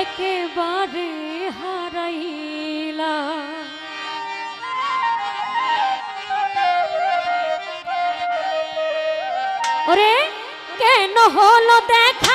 একেবারে হারাইলা। ওরে কেন হলো দেখা